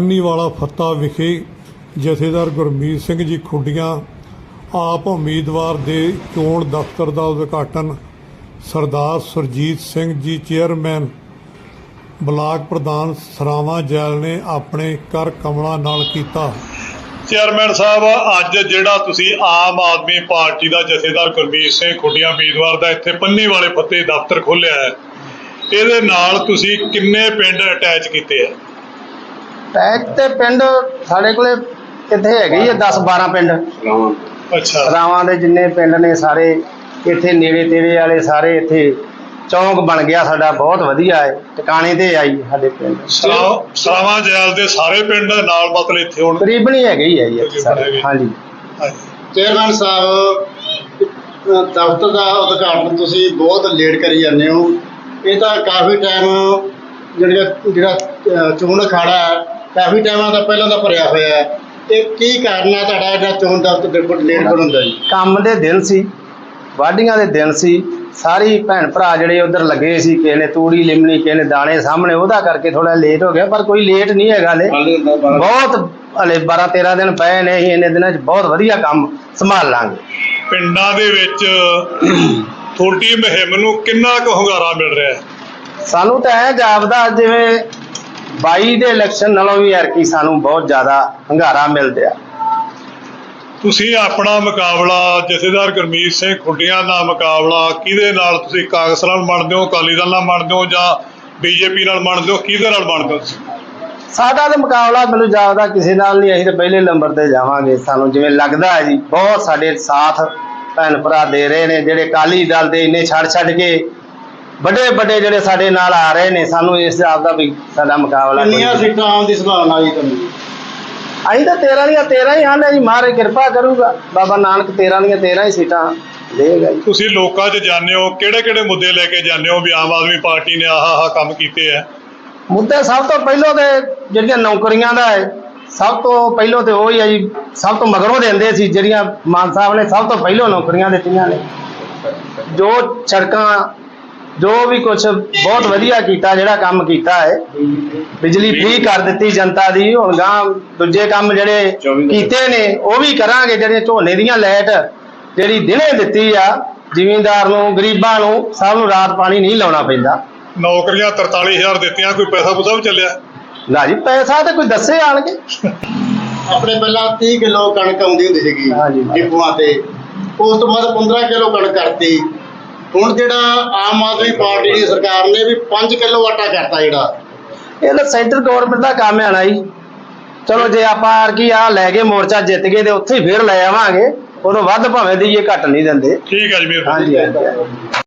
ਪੰਨੀਵਾਲਾ ਫੱਤਾ ਵਿਖੇ ਜਥੇਦਾਰ ਗੁਰਮੀਤ ਸਿੰਘ ਜੀ ਖੁੱਡੀਆਂ ਆਪ ਉਮੀਦਵਾਰ ਦੇ ਚੋਣ ਦਫ਼ਤਰ ਦਾ ਉਦਘਾਟਨ ਸਰਦਾਰ ਸੁਰਜੀਤ ਸਿੰਘ ਜੀ ਚੇਅਰਮੈਨ ਬਲਾਕ ਪ੍ਰਧਾਨ ਸਰਾਵਾਂ ਜੈਲ ਨੇ ਆਪਣੇ ਕਰ ਕਮਲਾਂ ਨਾਲ ਕੀਤਾ। ਚੇਅਰਮੈਨ ਸਾਹਿਬ, ਅੱਜ ਜਿਹੜਾ ਤੁਸੀਂ ਆਮ ਆਦਮੀ ਪਾਰਟੀ ਦਾ ਜਥੇਦਾਰ ਗੁਰਮੀਤ ਸਿੰਘ ਖੁੱਡੀਆਂ ਉਮੀਦਵਾਰ ਦਾ ਇੱਥੇ ਪੰਨੀ ਵਾਲੇ ਫੱਤੇ ਦਫ਼ਤਰ ਖੋਲ੍ਹਿਆ ਹੈ, ਇਹਦੇ ਨਾਲ ਤੁਸੀਂ ਕਿੰਨੇ ਪਿੰਡ ਅਟੈਚ ਕੀਤੇ ਆ ਟੈਕ ਤੇ ਪਿੰਡ ਸਾਡੇ ਕੋਲੇ ਇੱਥੇ ਹੈਗੇ ਹੀ ਆ 10 12 ਪਿੰਡ। ਅੱਛਾ। ਰਾਵਾਂ ਦੇ ਜਿੰਨੇ ਪਿੰਡ ਨੇ ਸਾਰੇ ਇੱਥੇ ਨੇੜੇ ਤੇੜੇ ਵਾਲੇ ਸਾਰੇ ਇੱਥੇ ਚੌਂਕ ਬਣ ਗਿਆ ਸਾਡਾ ਬਹੁਤ ਵਧੀਆ ਹੈ। ਟਿਕਾਣੇ ਤੇ ਆਈ ਸਾਡੇ ਪਿੰਡ। ਸਰਾ- ਸਰਾਵਾਂ ਜੈਲ ਦੇ ਸਾਰੇ ਪਿੰਡ ਨਾਲ ਮਤਲਬ ਇੱਥੇ ਹੁਣ। ਤਕਰੀਬਨ ਹੀ ਹੈਗੇ ਹੀ ਆ ਜੀ ਸਾਰੇ। ਹਾਂਜੀ। ਚੇਅਰਮੈਨ ਸਾਹਿਬ ਦਫ਼ਤਰ ਦਾ ਉਦਘਾਟਨ ਤੁਸੀਂ ਬਹੁਤ ਲੇਟ ਕਰੀ ਜਾਂਦੇ ਹੋ। ਇਹ ਤਾਂ ਕਾਫੀ ਟਾਈਮ ਜਿਹੜਾ ਜਿਹੜਾ ਚੋਣ ਅਖਾੜਾ ਹੈ ਕਾਫੀ ਟਾਈਮਾਂ ਦਾ ਪਹਿਲਾਂ ਦਾ ਭਰਿਆ ਹੋਇਆ ਹੈ। ਇਹ ਕੀ ਕਾਰਨ ਹੈ ਤੁਹਾਡਾ ਜਿਹੜਾ ਚੋਣ ਦਫ਼ਤਰ ਬਿਲਕੁਲ ਲੇਟ ਬਣਾਉਂਦਾ ਜੀ? ਕੰਮ ਦੇ ਦਿਨ ਸੀ ਵਾਢੀਆਂ ਦੇ ਦਿਨ ਸੀ ਸਾਰੀ ਭੈਣ ਭਰਾ ਜਿਹੜੇ ਉਧਰ ਲੱਗੇ ਸੀ ਕਿਸੇ ਨੇ ਤੂੜੀ ਲਿਮਣੀ ਕਿਸੇ ਨੇ ਦਾਣੇ ਸਾਹਮਣੇ ਉਹਦਾ ਕਰਕੇ ਥੋੜਾ ਲੇਟ ਹੋ ਗਿਆ ਪਰ ਕੋਈ ਲੇਟ ਨਹੀਂ ਹੈਗਾ ਲੈ ਬਹੁਤ ਹਲੇ 12 13 ਦਿਨ ਪਏ ਨੇ ਅਸੀਂ ਇੰਨੇ ਦਿਨਾਂ 'ਚ ਬਹੁਤ ਵਧੀਆ ਕੰਮ ਸੰਭਾਲ ਲਾਂਗੇ। ਪਿੰਡਾਂ ਦੇ ਵਿੱਚ ਤੁਹਾਡੀ ਮੁਹਿੰਮ ਨੂੰ ਕਿੰਨਾ ਕੁ ਹੁੰਗਾਰਾ ਮਿਲ ਰਿਹਾ ਸਾਨੂੰ ਤਾਂ ਇਹ ਜਾਪਦਾ ਜਿਵੇਂ 22 ਦੇ ਇਲੈਕਸ਼ਨ ਨਾਲੋਂ ਵੀ ਐਰਕੀ ਸਾਨੂੰ ਬਹੁਤ ਜ਼ਿਆਦਾ ਹੰਗਾਰਾ ਮਿਲਦਿਆ ਤੁਸੀਂ ਆਪਣਾ ਮੁਕਾਬਲਾ ਜਥੇਦਾਰ ਗੁਰਮੀਤ ਸਿੰਘ ਖੁੱਡੀਆਂ ਦਾ ਮੁਕਾਬਲਾ ਕਿਹਦੇ ਨਾਲ ਤੁਸੀਂ ਕਾਂਗਰਸ ਨਾਲ ਮੰਨਦੇ ਹੋ ਅਕਾਲੀ ਦਲ ਨਾਲ ਮੰਨਦੇ ਹੋ ਜਾਂ ਬੀਜੇਪੀ ਨਾਲ ਮੰਨਦੇ ਹੋ ਕਿਹਦੇ ਨਾਲ ਮੰਨਦੇ ਹੋ? ਸਾਡਾ ਤਾਂ ਮੁਕਾਬਲਾ ਮੈਨੂੰ ਜਾਪਦਾ ਕਿਸੇ ਨਾਲ ਨਹੀਂ ਅਸੀਂ ਤਾਂ ਪਹਿਲੇ ਨੰਬਰ ਤੇ ਜਾਵਾਂਗੇ ਸਾਨੂੰ ਜਿਵੇਂ ਲੱਗਦਾ ਹੈ ਜੀ ਬਹੁਤ ਸਾਡੇ ਸਾਥ ਭੈਣ ਭਰਾ ਦੇ ਰਹੇ ਨੇ ਜਿਹੜੇ ਅਕਾਲੀ ਦਲ ਦੇ ਇੰਨੇ ਛੱਡ ਛੱਡ ਕੇ ਵੱਡੇ ਵੱਡੇ ਜਿਹੜੇ ਸਾਡੇ ਨਾਲ ਆ ਰਹੇ ਨੇ ਸਾਨੂੰ ਇਸ ਜਾਪਦਾ ਵੀ ਸਾਡਾ ਮੁਕਾਬਲਾ ਕੋਈ ਕਿੰਨੀਆਂ ਨਹੀਂ। ਸੀਟਾਂ ਆਉਣ ਦੀ ਸੰਭਾਵਨਾ ਜੀ ਤੁਹਾਨੂੰ? ਅਸੀਂ ਤਾਂ 13 ਦੀਆਂ 13 ਹੀ ਆਂਦੇ ਜੀ ਮਹਾਰਾਜ ਕਿਰਪਾ ਕਰੂਗਾ। ਬਾਬਾ ਨਾਨਕ 13 ਦੀਆਂ 13 ਹੀ ਸੀਟਾਂ ਦੇਗਾ ਜੀ ਤੁਸੀਂ ਲੋਕਾਂ 'ਚ ਜਾਂਦੇ ਹੋ ਕਿਹੜੇ ਕਿਹੜੇ ਮੁੱਦੇ ਲੈ ਕੇ ਜਾਂਦੇ ਹੋ ਵੀ ਆਮ ਆਦਮੀ ਪਾਰਟੀ ਨੇ ਆਹ ਆਹ ਕੰਮ ਕੀਤੇ ਆ? ਮੁੱਦੇ ਸਭ ਤੋਂ ਪਹਿਲਾਂ ਤੇ ਜਿਹੜੀਆਂ ਨੌਕਰੀਆਂ ਦਾ ਹੈ ਸਭ ਤੋਂ ਪਹਿਲਾਂ ਤੇ ਉਹ ਹੀ ਹੈ ਜੀ ਸਭ ਤੋਂ ਮਗਰੋਂ ਦਿੰਦੇ ਸੀ ਜਿਹੜੀਆਂ ਮਾਨ ਸਾਹਿਬ ਨੇ ਸਭ ਤੋਂ ਪਹਿਲਾਂ ਨੌਕਰੀਆਂ ਦਿੱਤੀਆਂ ਨੇ। ਜੋ ਸੜਕਾਂ ਜੋ ਵੀ ਕੁਝ ਬਹੁਤ ਵਧੀਆ ਕੀਤਾ ਜਿਹੜਾ ਕੰਮ ਕੀਤਾ ਹੈ ਬਿਜਲੀ ਫ੍ਰੀ ਕਰ ਦਿੱਤੀ ਜਨਤਾ ਦੀ ਹੁਣ ਗਾਂ ਦੂਜੇ ਕੰਮ ਜਿਹੜੇ ਕੀਤੇ ਨੇ ਉਹ ਵੀ ਕਰਾਂਗੇ ਜਿਹੜੇ ਝੋਨੇ ਦੀਆਂ ਲਾਈਟ ਜਿਹੜੀ ਦਿਨੇ ਦਿੱਤੀ ਆ ਜ਼ਿਮੀਂਦਾਰ ਨੂੰ ਗਰੀਬਾਂ ਨੂੰ ਸਭ ਨੂੰ ਰਾਤ ਪਾਣੀ ਨਹੀਂ ਲਾਉਣਾ ਪੈਂਦਾ। ਨੌਕਰੀਆਂ 43000 ਦਿੱਤੀਆਂ ਕੋਈ ਪੈਸਾ ਪੂਸਾ ਵੀ ਚੱਲਿਆ? ਨਾ ਜੀ ਪੈਸਾ ਤੇ ਕੋਈ ਦੱਸੇ ਆਣਗੇ। ਆਪਣੇ ਪਹਿਲਾਂ 30 ਕਿਲੋ ਕਣਕ ਆਉਂਦੀ ਹੁੰਦੀ ਸੀਗੀ ਹਾਂਜੀ। ਡਿਪੂਆਂ ਤੇ। ਉਸ ਤੋਂ ਬਾਅਦ 15 ਕਿਲੋ ਕਣਕ ਕਰਤੀ ਹੁਣ ਜਿਹੜਾ ਆਮ ਆਦਮੀ ਪਾਰਟੀ ਦੀ ਸਰਕਾਰ ਨੇ ਵੀ 5 ਕਿਲੋ ਆਟਾ ਕਰਤਾ ਜਿਹੜਾ। ਇਹ ਤਾਂ ਸੈਂਟਰ ਗਵਰਨਮੈਂਟ ਦਾ ਕੰਮ ਹੈ ਨਾ ਜੀ। ਚਲੋ ਜੇ ਆਪਾਂ ਕੀ ਆ ਲੈ ਕੇ ਮੋਰਚਾ ਜਿੱਤ ਗਏ ਤੇ ਉੱਥੇ ਹੀ ਫੇਰ ਲੈ ਆਵਾਂਗੇ। ਉਦੋਂ ਵੱਧ ਭਾਵੇਂ ਦਈਏ ਘੱਟ ਨਹੀਂ ਦਿੰਦੇ। ਠੀਕ ਹੈ ਜੀ ਮਿਹਰਬਾਨੀ ਹਾਂਜੀ ਹਾਂਜੀ।